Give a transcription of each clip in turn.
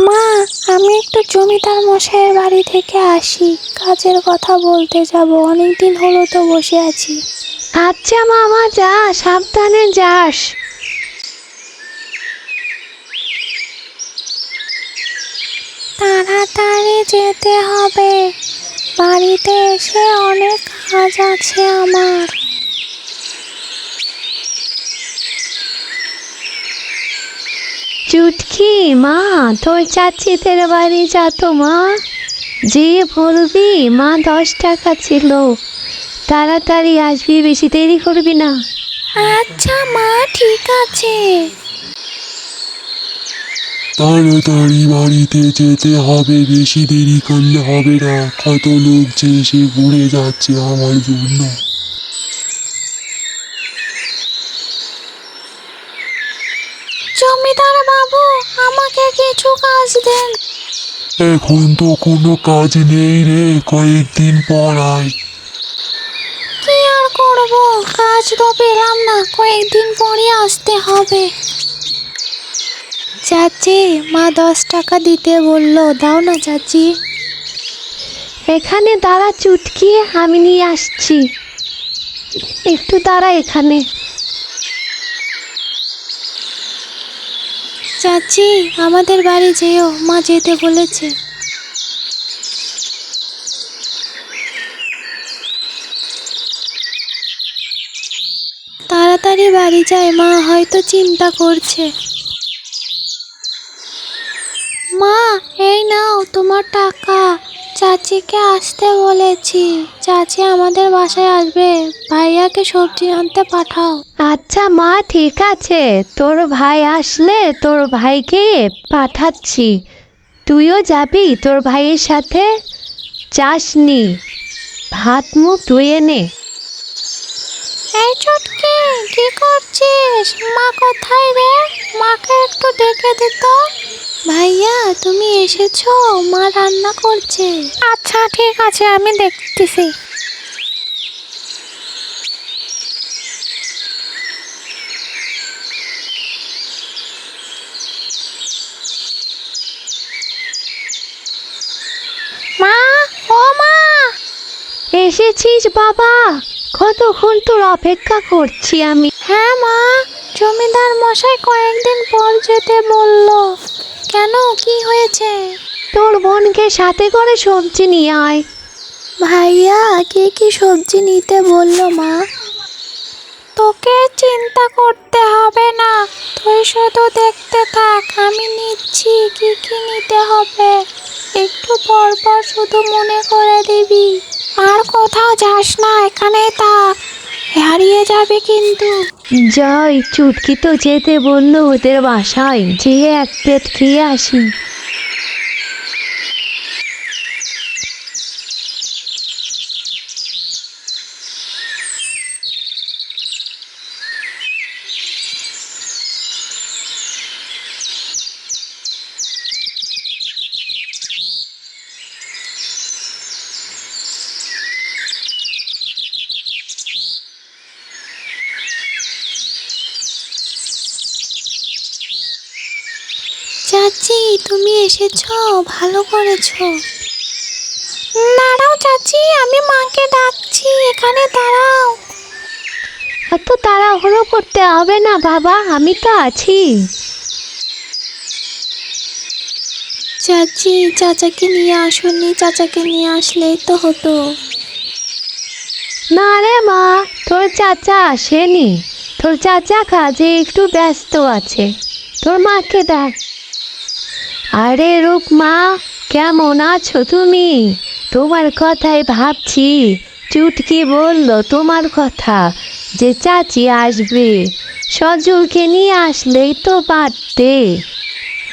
মা আমি একটু জমিদার মশাইয়ের বাড়ি থেকে আসি। কাজের কথা বলতে যাব অনেক দিন হলো তো বসে আছি। আচ্ছা মামা যা সাবধানে যাস। তাড়াতাড়ি যেতে হবে। বাড়িতে এসে অনেক কাজ আছে আমার। চুটকি মা তোর চাচিদের বাড়ি যা তো মা। যে বলবি মা দশ টাকা ছিল। তাড়াতাড়ি আসবি বেশি দেরি করবি না। আচ্ছা মা ঠিক আছে। তাড়াতাড়ি বাড়িতে যেতে হবে বেশি দেরি করলে হবে না। কত লোক যে এসে ঘুরে যাচ্ছে আমার জন্য। জমিদার বাবু আমাকে কিছু কাজ দেন। এখন তো কোনো কাজ নেই রে কয়েকদিন পর আয়। কি আর করব? কাজ তো পেলাম না কয়েকদিন পরে আসতে হবে। চাচি মা দশ টাকা দিতে বলল দাও না চাচি। এখানে দাঁড়া চুটকি আমি নিয়ে আসছি। একটু দাঁড়া এখানে। চাচি, আমাদের বাড়ি যেও, মা যেতে বলেছে। তাড়াতাড়ি বাড়ি যায় মা হয়তো চিন্তা করছে। মা, এই নাও তোমার টাকা। চাচিকে আসতে বলেছি। চাচি আমাদের বাসায় আসবে। ভাইয়াকে সবজি আনতে পাঠাও। আচ্ছা মা ঠিক আছে। তোর ভাই আসলে তোর ভাইকে পাঠাচ্ছি। তুইও যাবি তোর ভাইয়ের সাথে যাসনি। ভাত মুখ ধুয়ে নে। এই চটকে কি করছিস? মা কোথায় রে? মাকে একটু ডেকে দিত ভাইয়া তুমি এসেছ? মা রান্না করছে। আচ্ছা ঠিক আছে আমি দেখতেছি। মা ও মা! এসেছিস বাবা। কতক্ষণ তোর অপেক্ষা করছি আমি। হ্যাঁ মা জমিদার মশাই কয়েকদিন পর যেতে বলল। কেন কি হয়েছে? তোর বোনকে সাথে করে সবজি নিয়ে আয়। ভাইয়া কে কি সবজি নিতে বলল মা? তোকে চিন্তা করতে হবে না। তুই শুধু দেখতে থাক আমি নিচ্ছি কি কি নিতে হবে? একটু পর পর শুধু মনে করে দিবি। আর কোথাও যাস না এখানে থাক। হারিয়ে যাবে কিন্তু। যাই, চুটকি তো যেতে বলল ওদের বাসায়। যেয়ে এক প্লেট খেয়ে আসি চাচি তুমি এসেছ, ভালো করেছ। দাঁড়াও চাচি, আমি মাকে ডাকছি, এখানে দাঁড়াও। এত তাড়াহুড়ো করতে হবে না বাবা, আমি তো আছি। চাচি, চাচাকে নিয়ে আসুনি, চাচাকে নিয়ে আসলেই তো হতো। না রে মা, তোর চাচা আসেনি। তোর চাচা কাজে একটু ব্যস্ত আছে। তোর মাকে ডাক। আরে রূপ মা কেমন আছো তুমি? তোমার কথাই ভাবছি। চুটকি বলল তোমার কথা, যে চাচি আসবে। সজলকে নিয়ে আসলেই তো পারতে।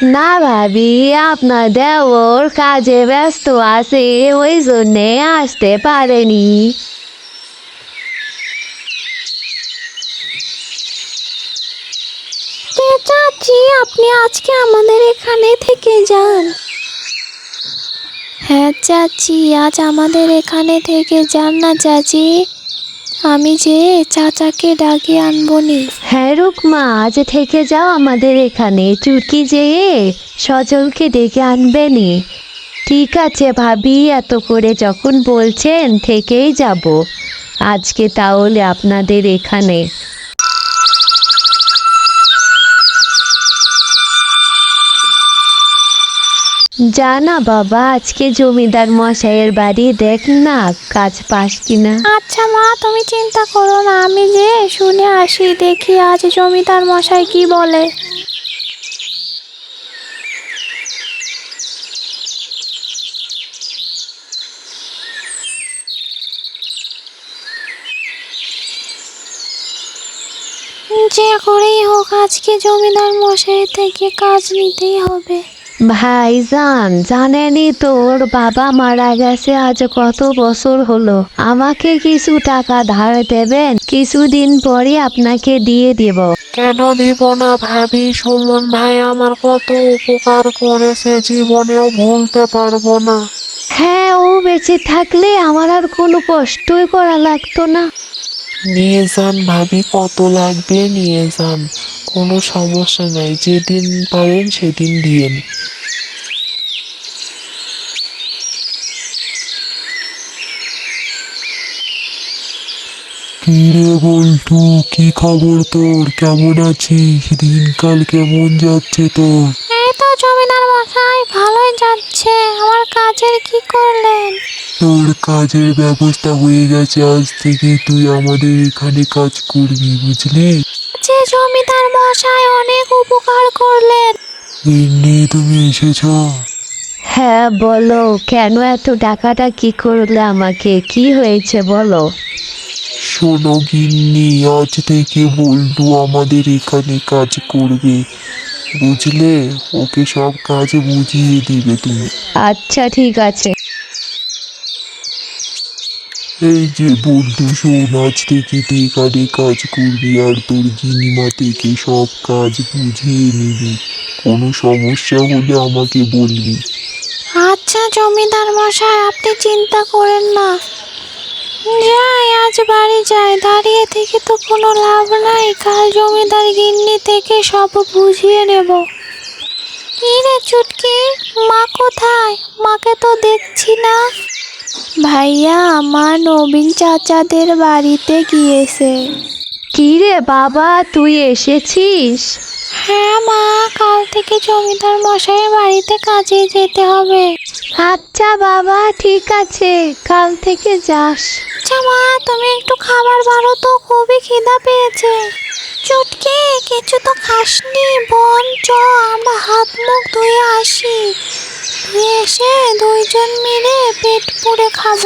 না ভাবি, আপনার দেওর কাজে ব্যস্ত আছে, ওই জন্যে আসতে পারেনি। চাচি, আপনি আজকে আমাদের এখানে থেকে যান। হ্যাঁ চাচি, আজ আমাদের এখানে থেকে যান না চাচি। আমি যে চাচাকে ডাকি আনবনি। হ্যাঁ রুকমা, আজ থেকে যাও আমাদের এখানে। চুটকি যেয়ে সজলকে ডেকে আনবেনি। ঠিক আছে ভাবি, এত করে যখন বলছেন, থেকেই যাব। আজকে তাহলে আপনাদের এখানে। জানা বাবা, আজকে জমিদার মশাইয়ের বাড়ি দেখ না কাজ পাস কিনা। আচ্ছা মা, তুমি চিন্তা করো না, আমি যে শুনে আসি, দেখি আজ জমিদার মশাই কি বলে। যে করেই হোক, আজকে জমিদার মশাই থেকে কাজ নিতেই হবে। ভাইজান জানেনই তোর বাবা মারা গেছে আজ কত বছর হলো। আমাকে কিছু টাকা ধার দেবেন? কিছুদিন পরে আপনাকে দিয়ে দেব। কেন দিব না ভাবি? সুমন ভাই আমার কত উপকার করেছে জীবনেও ভুলতে পারব না। হ্যাঁ ও বেঁচে থাকলে আমার আর কোনো কষ্টই করা লাগতো না। নিয়ে যান ভাবি কত লাগবে নিয়ে যান। কোনো সমস্যা নাই যেদিন পারেন সেদিন দিয়েন। কি রে বল্টু কি খবর তোর? কেমন আছিস? দিনকাল কেমন যাচ্ছে তোর? এই তো জমিদার মশাই ভালোই যাচ্ছে। আমার কাজের কি করলেন? তোর কাজের ব্যবস্থা হয়ে গেছে আজ থেকে তুই আমাদের এখানে কাজ করবি বুঝলি? যে জমিদার মশাই অনেক উপকার করলেন। এমনি তুমি এসেছ? হ্যাঁ বলো কেন এত টাকাটা কি করলে আমাকে? কি হয়েছে বলো? শোনো গিন্নি আজ থেকে বল্টু আমাদের এখানে কাজ করবে বুঝলে? ওকে সব কাজ বুঝিয়ে দিবে তুমি। আচ্ছা ঠিক আছে। এই যে বল্টু শোন, আজ থেকে তুই এখানে কাজ করবি আর তোর গিনিমা থেকে সব কাজ বুঝিয়ে নিবি। কোনো সমস্যা হলে আমাকে বলবি। আচ্ছা জমিদার মশাই, আপনি চিন্তা করেন না। যাই, আজ বাড়ি যাই। দাঁড়িয়ে থেকে তো কোনো লাভ নাই। কাল জমিদার গিন্নি থেকে সব বুঝিয়ে নেব। কি রে চুটকি? মা কোথায়? মাকে তো দেখছি না। ভাইয়া আমার নবীন চাচাদের বাড়িতে গিয়েছে। কি রে বাবা তুই এসেছিস? হ্যাঁ মা কাল থেকে জমিদার মশাইয়ের বাড়িতে কাজে যেতে হবে। আচ্ছা বাবা ঠিক আছে কাল থেকে যাস। আচ্ছা মা তুমি একটু খাবার বারো তো খুবই খিদা পেয়েছে। চুটকি কিছু তো খাসনি বোন চ আমরা হাত মুখ ধুয়ে আসি। ধুয়ে এসে দুইজন মিলে পেট পুড়ে খাব।